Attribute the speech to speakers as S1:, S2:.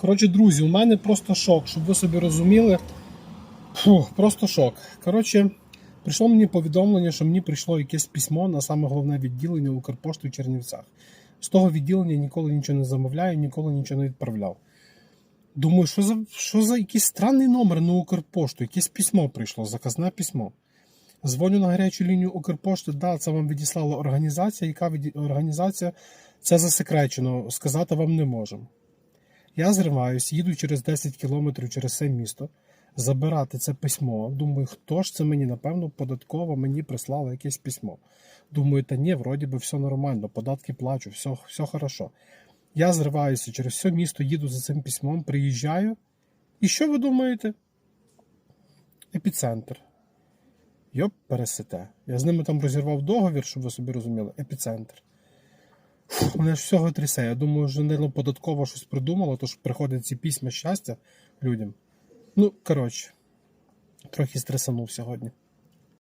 S1: Коротше, друзі, у мене просто шок, щоб ви собі розуміли. Фу, просто шок. Коротше, прийшло мені повідомлення, що мені прийшло якесь письмо на саме головне відділення Укрпошти в Чернівцях. З того відділення ніколи нічого не замовляю, ніколи нічого не відправляв. Думаю, що за, що за якийсь странний номер на Укрпошту, якесь письмо прийшло, заказне письмо. Дзвоню на гарячу лінію Укрпошти, да, це вам відіслала організація, яка від... організація це засекречено, сказати вам не можемо. Я зриваюсь, їду через 10 кілометрів через це місто, забирати це письмо. Думаю, хто ж це мені, напевно, податково мені прислала якесь письмо. Думаю, та ні, вроді би все нормально, податки плачу, все, все хорошо. Я зриваюся через все місто, їду за цим письмом, приїжджаю. І що ви думаєте? Епіцентр. Йоп, пересете. Я з ними там розірвав договір, щоб ви собі розуміли. Епіцентр. Мене ж всього трясе. Я думаю, що не податково щось придумало, тож приходять ці письма щастя людям. Ну, коротше, трохи стресанув сьогодні.